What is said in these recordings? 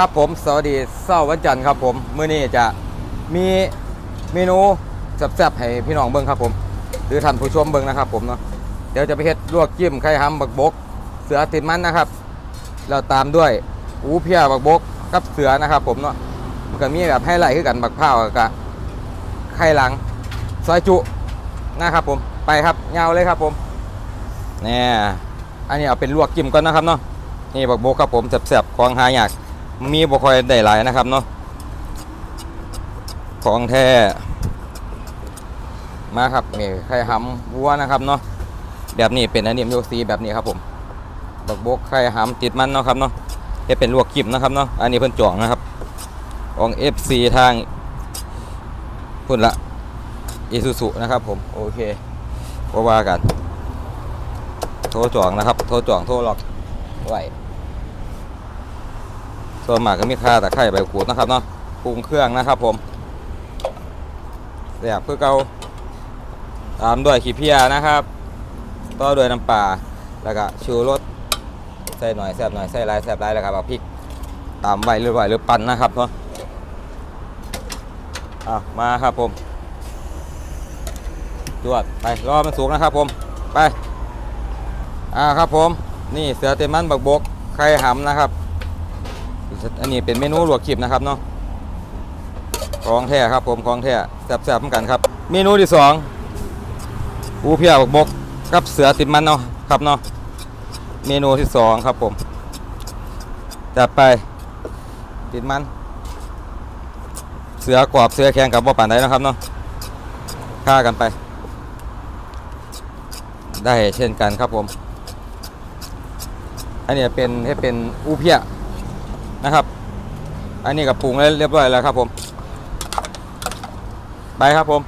ครับผมสวัสดีเสาร์วันจันทร์ครับผมมื้อนี้จะมีเมนูแซ่บๆให้พี่น้องเบิ่งครับผม หรือท่านผู้ชมเบิ่งนะครับผมเนาะเดี๋ยวจะไปเฮ็ดลวกจิ้มไข่หำบักบก เสือติดมันนะครับแล้วตามด้วยอูเพียบักบกกับเสือนะครับ ผมเนาะมันก็มีแบบให้ไหลขึ้นกันบักพร้ากับไข่หลังซอยจุนะครับผมไปครับยาเลยครับผมเนี่ยอันนี้เอาเป็นลวกจิ้มก่อนนะครับเนาะนี่บักบกครับผมแซ่บๆของหายาก มีบ่ค่อยได้หลายนะครับเนาะของแท้มาครับนี่ไข่หำวัวนะครับเนาะแบบนี้เป็นอันนี้มโยซีแบบนี้ครับผมบักบกไข่หำติดมันเนาะครับเนาะจะเป็นลวกกิมนะครับเนาะอันนี้เพิ่นจ่องนะครับของ FC ทางพุ่นละอิซูซุนะครับผมโอเคก็ว่ากัน โทรจ่องนะครับ โทรจ่องโทรล็อกไหว ส่วนมากก็มีค่าแตะไคร้ใบมะกรูดนะครับเนาะปรุงเครื่องนะครับผมแซ่บเพื่อเกาตามด้วยขี้เพียนะครับ ต่อด้วยน้ำปลาแล้วก็ชูรสใส่หน่อยแซ่บหน่อยใส่ลายแซ่บลายแล้วครับเอาพริกตามใบหรือไหวหรือปั่นนะครับเนาะอะมาครับผมจวดไปรอมันสุกนะครับผมไปอ่าครับผมนี่เสือเต็มมันบักบกไข่หำนะครับ อันนี้เป็นเมนูลวกคลิปนะครับเนาะของแท้ครับผมของแท้แซ่บๆเหมือนกันครับ เมนูที่สองอูเพียบกบกกับเสือติดมันเนาะครับเนาะเมนูที่สองครับผมจัดไปติดมัน เสือกรอบเสือแข็งกับบ่ป่านใดนะครับเนาะฆ่ากันไป ได้เช่นกันครับผม อันนี้เป็นให้เป็นอูเพีย นะครับ อันนี้กับปรุงเรียบร้อยแล้วครับผม ไปครับผม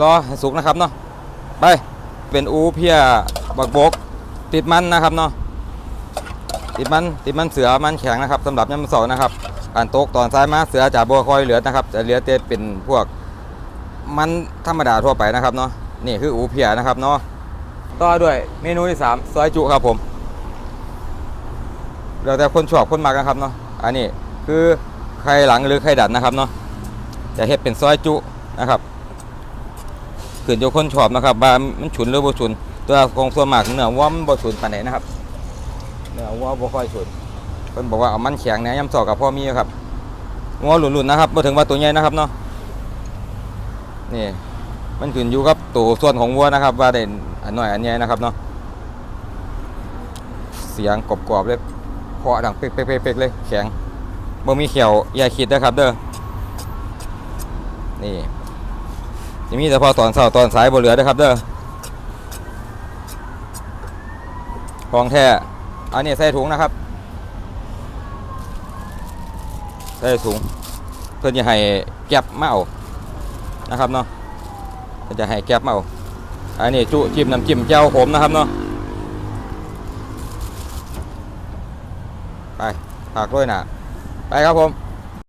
รอให้สุกนะครับเนาะ ไป เป็นอูเพียบักบก ติดมันนะครับเนาะ ติดมัน ติดมันเสือมันแข็งนะครับสำหรับยำเสานะครับการตกตอนซ้ายมาเสือจะบัวคอยเหลือนะครับ จะเหลือแต่เป็นพวกมันธรรมดาทั่วไปนะครับเนาะ นี่คืออูเพียนะครับเนาะ ต่อด้วยเมนูที่สามซอยจุครับผม แล้วแต่คนชอบคนมักนะครับเนาะอันนี้คือไข่หลังหรือไข่ดัดนะครับเนาะจะเฮ็ดเป็นซอยจุนะครับขึ้นอยู่คนชอบนะครับว่ามันฉุนหรือบ่ฉุน ตัวของส่วนมากเนื้อวัวมันบ่ฉุนปานใดนะครับเนื้อวัวบ่ค่อยฉุนเพิ่นบอกว่าเอามันแข็งเนี่ยยำสอกกับพ่อมีครับงัวหลุนๆนะครับบ่ถึงว่าตัวใหญ่นะครับเนาะนี่มันขึ้นอยู่กับตัวส่วนของวัวนะครับ ว่าได้อันน้อยอันใหญ่นะครับเนาะเสียงกรอบๆเลย เคาะดังเป๊กๆๆๆเลยแข็งบ่มีเขียวอย่าคิดนะครับเด้อนี่จะมีแต่พอตอนเช้าตอนสายบ่เหลือเด้อครับเด้อของแท้อันนี้ใส่ถุงนะครับ ใส่ถุงเพื่อจะให้แก็บเอานะครับเนาะเพื่อจะให้แก็บเอาอันนี้จุจิ้มน้ำจิ้มเจ้าขมนะครับเนาะ ไปฝากด้วยนะไปครับผม